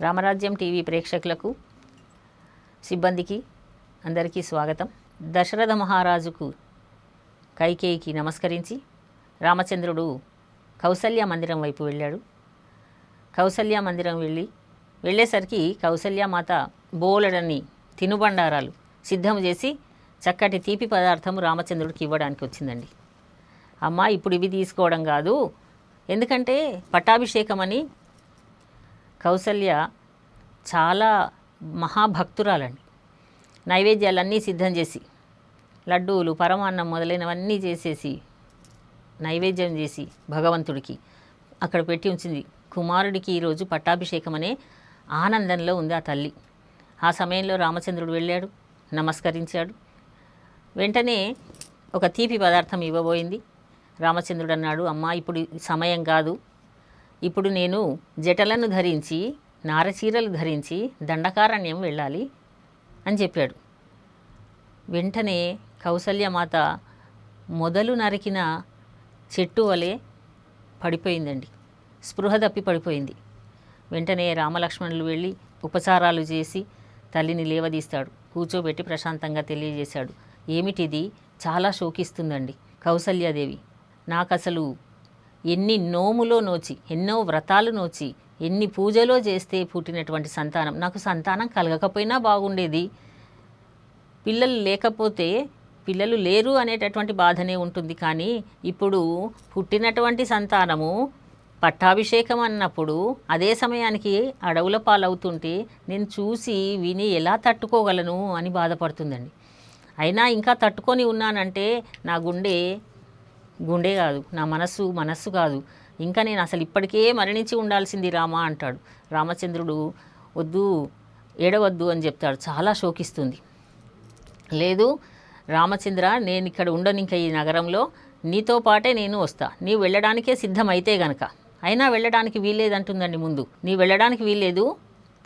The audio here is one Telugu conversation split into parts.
రామరాజ్యం టీవీ ప్రేక్షకులకు సిబ్బందికి అందరికీ స్వాగతం. దశరథ మహారాజుకు కైకేయికి నమస్కరించి రామచంద్రుడు కౌసల్య మందిరం వైపు వెళ్ళాడు. కౌసల్య మందిరం వెళ్ళి వెళ్ళేసరికి కౌసల్యమాత బోలెడని తినుబండారాలు సిద్ధం చేసి చక్కటి తీపి పదార్థం రామచంద్రుడికి ఇవ్వడానికి వచ్చిందండి. అమ్మ ఇప్పుడు ఇవి తీసుకోవడం కాదు. ఎందుకంటే పట్టాభిషేకం అని కౌసల్య చాలా మహాభక్తురాలండి. నైవేద్యాలన్నీ సిద్ధం చేసి లడ్డూలు పరమాన్నం మొదలైనవన్నీ చేసేసి నైవేద్యం చేసి భగవంతుడికి అక్కడ పెట్టి ఉంచింది. కుమారుడికి ఈరోజు పట్టాభిషేకం అనే ఆనందంలో ఉంది ఆ తల్లి. ఆ సమయంలో రామచంద్రుడు వెళ్ళాడు నమస్కరించాడు. వెంటనే ఒక తీపి పదార్థం ఇవ్వబోయింది. రామచంద్రుడు అన్నాడు అమ్మ ఇప్పుడు సమయం కాదు. ఇప్పుడు నేను జటలను ధరించి నారచీరలు ధరించి దండకారణ్యం వెళ్ళాలి అని చెప్పాడు. వెంటనే కౌసల్యమాత మొదలు నరికిన చెట్టు వలె పడిపోయిందండి. స్పృహ తప్పి పడిపోయింది. వెంటనే రామలక్ష్మణులు వెళ్ళి ఉపచారాలు చేసి తల్లిని లేవదీస్తాడు. కూర్చోబెట్టి ప్రశాంతంగా తెలియజేశాడు. ఏమిటిది? చాలా శోకిస్తుందండి కౌసల్యాదేవి. నాకు అసలు ఎన్ని నోములో నోచి ఎన్నో వ్రతాలు నోచి ఎన్ని పూజలో చేస్తే పుట్టినటువంటి సంతానం? నాకు సంతానం కలగకపోయినా బాగుండేది. పిల్లలు లేకపోతే పిల్లలు లేరు అనేటటువంటి బాధనే ఉంటుంది. కానీ ఇప్పుడు పుట్టినటువంటి సంతానము పట్టాభిషేకం అన్నప్పుడు అదే సమయానికి అడవుల పాలవుతుంటే నేను చూసి విని ఎలా తట్టుకోగలను అని బాధపడుతుందండి. అయినా ఇంకా తట్టుకొని ఉన్నానంటే నా గుండె గుండె కాదు నా మనస్సు మనస్సు కాదు. ఇంకా నేను అసలు ఇప్పటికే మరణించి ఉండాల్సింది రామ అంటాడు. రామచంద్రుడు వద్దు ఏడవద్దు అని చెప్తాడు. చాలా శోకిస్తుంది. లేదు రామచంద్ర నేను ఇక్కడ ఉండను ఇంకా ఈ నగరంలో. నీతో పాటే నేను వస్తా. నీవు వెళ్ళడానికే సిద్ధమైతే గనక. అయినా వెళ్ళడానికి వీల్లేదంటుందండి ముందు. నీ వెళ్ళడానికి వీల్లేదు.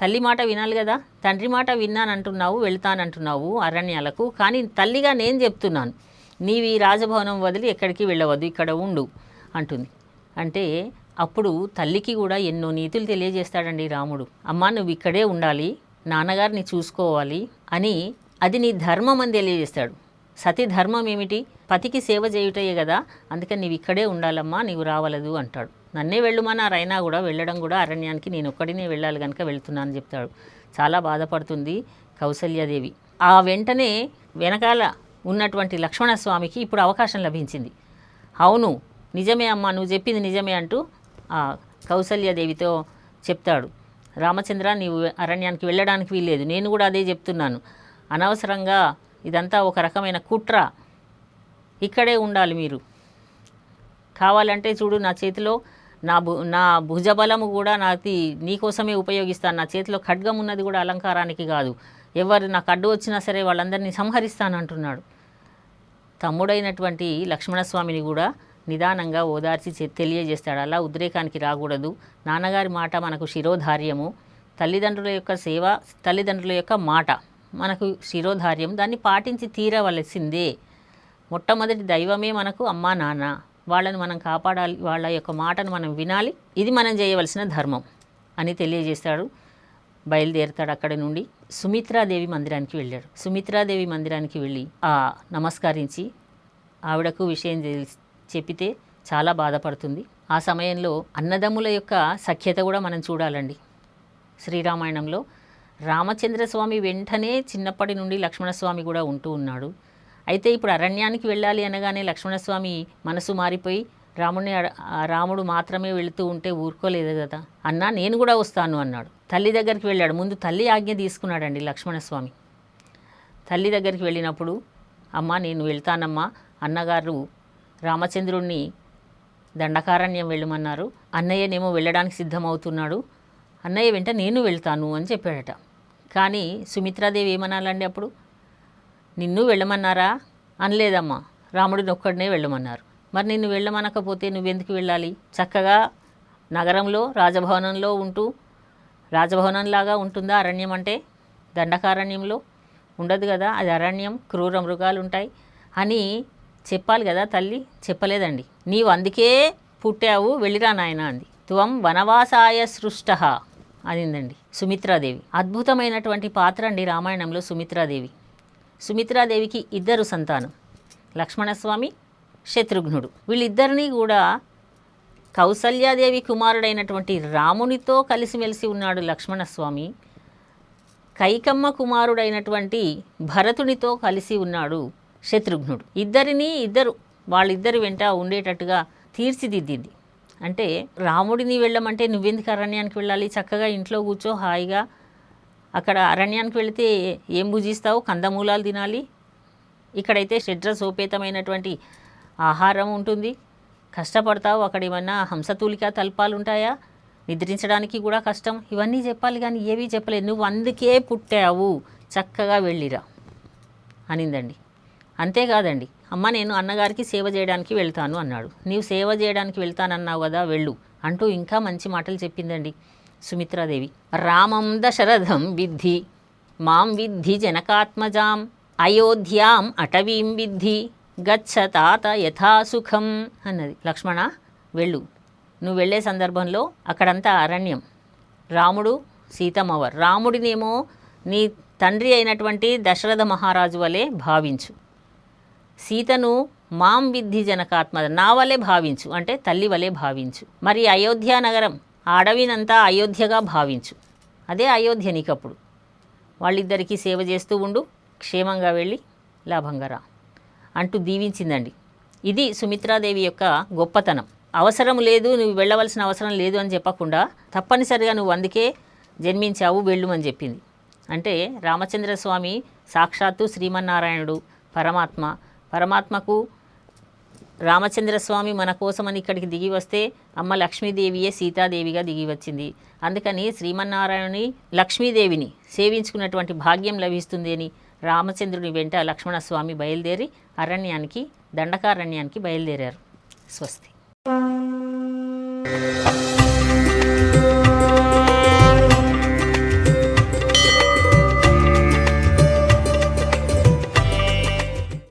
తల్లి మాట వినాలి కదా. తండ్రి మాట విన్నానంటున్నావు వెళ్తానంటున్నావు అరణ్యాలకు. కానీ తల్లిగా నేను చెప్తున్నాను. నీవి రాజభవనం వదిలి ఎక్కడికి వెళ్ళవద్దు ఇక్కడ ఉండు అంటుంది. అంటే అప్పుడు తల్లికి కూడా ఎన్నో నీతులు తెలియజేస్తాడండి రాముడు. అమ్మా నువ్వు ఇక్కడే ఉండాలి నాన్నగారిని చూసుకోవాలి అని అది నీ ధర్మం అని తెలియజేస్తాడు. సతి ధర్మం ఏమిటి? పతికి సేవ చేయుటయే కదా అందుకని నీవు ఇక్కడే ఉండాలమ్మా నీవు రావలదు అంటాడు. నన్నే వెళ్ళమన్నారు అయినా కూడా వెళ్ళడం కూడా అరణ్యానికి నేను ఒక్కడినే వెళ్ళాలి కనుక వెళ్తున్నాను చెప్తాడు. చాలా బాధపడుతుంది కౌసల్యాదేవి. ఆ వెంటనే వెనకాల ఉన్నటువంటి లక్ష్మణస్వామికి ఇప్పుడు అవకాశం లభించింది. అవును నిజమే అమ్మ నువ్వు చెప్పింది నిజమే అంటూ ఆ చెప్తాడు. రామచంద్ర నీవు అరణ్యానికి వెళ్ళడానికి వీల్లేదు. నేను కూడా అదే చెప్తున్నాను. అనవసరంగా ఇదంతా ఒక రకమైన కుట్ర. ఇక్కడే ఉండాలి మీరు. కావాలంటే చూడు నా చేతిలో నా భు నా భుజబలము కూడా నాది నీకోసమే ఉపయోగిస్తాను. నా చేతిలో ఖడ్గం ఉన్నది కూడా అలంకారానికి కాదు. ఎవరు నాకు అడ్డు వచ్చినా సరే వాళ్ళందరినీ సంహరిస్తాను అంటున్నాడు తమ్ముడైనటువంటి లక్ష్మణస్వామిని కూడా నిదానంగా ఓదార్చి తెలియజేస్తాడు. అలా ఉద్రేకానికి రాకూడదు. నాన్నగారి మాట మనకు శిరోధార్యము. తల్లిదండ్రుల యొక్క సేవ తల్లిదండ్రుల యొక్క మాట మనకు శిరోధార్యం. దాన్ని పాటించి తీరవలసిందే. మొట్టమొదటి దైవమే మనకు అమ్మా నాన్న. వాళ్ళని మనం కాపాడాలి. వాళ్ళ యొక్క మాటను మనం వినాలి. ఇది మనం చేయవలసిన ధర్మం అని తెలియజేస్తాడు. బయలుదేరుతాడు అక్కడి నుండి. సుమిత్రాదేవి మందిరానికి వెళ్ళాడు. సుమిత్రాదేవి మందిరానికి వెళ్ళి ఆ నమస్కరించి ఆవిడకు విషయం తెలిసి చెప్పితే చాలా బాధపడుతుంది. ఆ సమయంలో అన్నదమ్ముల యొక్క సఖ్యత కూడా మనం చూడాలండి. శ్రీరామాయణంలో రామచంద్రస్వామి వెంటనే చిన్నప్పటి నుండి లక్ష్మణస్వామి కూడా ఉంటూ ఉన్నాడు. అయితే ఇప్పుడు అరణ్యానికి వెళ్ళాలి అనగానే లక్ష్మణస్వామి మనసు మారిపోయి రాముడిని రాముడు మాత్రమే వెళుతూ ఉంటే ఊరుకోలేదు కదా. అన్నా నేను కూడా వస్తాను అన్నాడు. తల్లి దగ్గరికి వెళ్ళాడు. ముందు తల్లి ఆజ్ఞ తీసుకున్నాడండి లక్ష్మణస్వామి. తల్లి దగ్గరికి వెళ్ళినప్పుడు అమ్మ నేను వెళ్తానమ్మా అన్నగారు రామచంద్రుణ్ణి దండకారణ్యం వెళ్ళమన్నారు. అన్నయ్యనేమో వెళ్ళడానికి సిద్ధమవుతున్నాడు. అన్నయ్య వెంట నేను వెళ్తాను అని చెప్పాడట. కానీ సుమిత్రాదేవి ఏమనాలండి అప్పుడు? నిన్ను వెళ్ళమన్నారా? అనలేదమ్మా. రాముడిని ఒక్కడనే వెళ్ళమన్నారు. మరి నిన్ను వెళ్ళమనకపోతే నువ్వెందుకు వెళ్ళాలి? చక్కగా నగరంలో రాజభవనంలో ఉంటూ రాజభవనంలాగా ఉంటుందా అరణ్యం అంటే? దండకారణ్యంలో? ఉండదు కదా అది అరణ్యం క్రూర మృగాలు ఉంటాయి అని చెప్పాలి కదా తల్లి? చెప్పలేదండి. నీవు అందుకే పుట్టావు వెళ్ళిరా నాయన అంది. త్వం వనవాసాయ సృష్ట అనిందండి సుమిత్రాదేవి. అద్భుతమైనటువంటి పాత్ర అండి రామాయణంలో సుమిత్రాదేవి. సుమిత్రాదేవికి ఇద్దరు సంతానం. లక్ష్మణస్వామి శత్రుఘ్నుడు. వీళ్ళిద్దరినీ కూడా కౌసల్యాదేవి కుమారుడైనటువంటి రామునితో కలిసిమెలిసి ఉన్నాడు లక్ష్మణస్వామి. కైకమ్మ కుమారుడైనటువంటి భరతునితో కలిసి ఉన్నాడు శత్రుఘ్నుడు. ఇద్దరిని ఇద్దరు వాళ్ళిద్దరి వెంట ఉండేటట్టుగా తీర్చిదిద్దింది. అంటే రాముడిని వెళ్ళమంటే నువ్వెందుకు అరణ్యానికి వెళ్ళాలి? చక్కగా ఇంట్లో కూర్చో హాయిగా. అక్కడ అరణ్యానికి వెళితే ఏం భుజిస్తావు? కందమూలాలు తినాలి. ఇక్కడైతే షడ్ర సోపేతమైనటువంటి ఆహారం ఉంటుంది. కష్టపడతావు అక్కడ ఏమన్నా హంసతూలిక తల్పాలు ఉంటాయా నిద్రించడానికి కూడా కష్టం. ఇవన్నీ చెప్పాలి కానీ ఏవీ చెప్పలేదు. నువ్వు అందుకే పుట్టావు. చక్కగా వెళ్ళిరా అనిందండి. అంతేకాదండి. అమ్మ నేను అన్నగారికి సేవ చేయడానికి వెళ్తాను అన్నాడు. నీవు సేవ చేయడానికి వెళ్తానన్నావు కదా వెళ్ళు అంటూ ఇంకా మంచి మాటలు చెప్పిందండి సుమిత్రాదేవి. రామం దశరథం విద్ధి మాం విద్ధి జనకాత్మజాం అయోధ్యాం అటవీం విద్ధి. గచ్చ తాత యథాసుఖం అన్నది. లక్ష్మణ వెళ్ళు. నువ్వు వెళ్ళే సందర్భంలో అక్కడంతా అరణ్యం. రాముడు సీతమ్మవారు. రాముడినేమో నీ తండ్రి అయినటువంటి దశరథ మహారాజు వలె భావించు. సీతను మాం విద్ధి జనకాత్మ నా వలె భావించు. అంటే తల్లి వలె భావించు. మరి అయోధ్య నగరం ఆ అడవినంతా అయోధ్యగా భావించు. అదే అయోధ్య నీకప్పుడు. వాళ్ళిద్దరికీ సేవ చేస్తూ ఉండు. క్షేమంగా వెళ్ళి లాభంగా రా. అంటూ దీవించిందండి. ఇది సుమిత్రాదేవి యొక్క గొప్పతనం. అవసరం లేదు నువ్వు వెళ్ళవలసిన అవసరం లేదు అని చెప్పకుండా తప్పనిసరిగా నువ్వు అందుకే జన్మించావు వెళ్ళుమని చెప్పింది. అంటే రామచంద్ర స్వామి సాక్షాత్తు శ్రీమన్నారాయణుడు పరమాత్మ. పరమాత్మకు రామచంద్రస్వామి మన కోసమని ఇక్కడికి దిగి వస్తే అమ్మ లక్ష్మీదేవియే సీతాదేవిగా దిగి వచ్చింది. అందుకని శ్రీమన్నారాయణుని లక్ష్మీదేవిని సేవించుకున్నటువంటి భాగ్యం లభిస్తుంది అని రామచంద్రుని వెంట లక్ష్మణస్వామి బయలుదేరి అరణ్యానికి దండకారణ్యానికి బయలుదేరారు. స్వస్తి.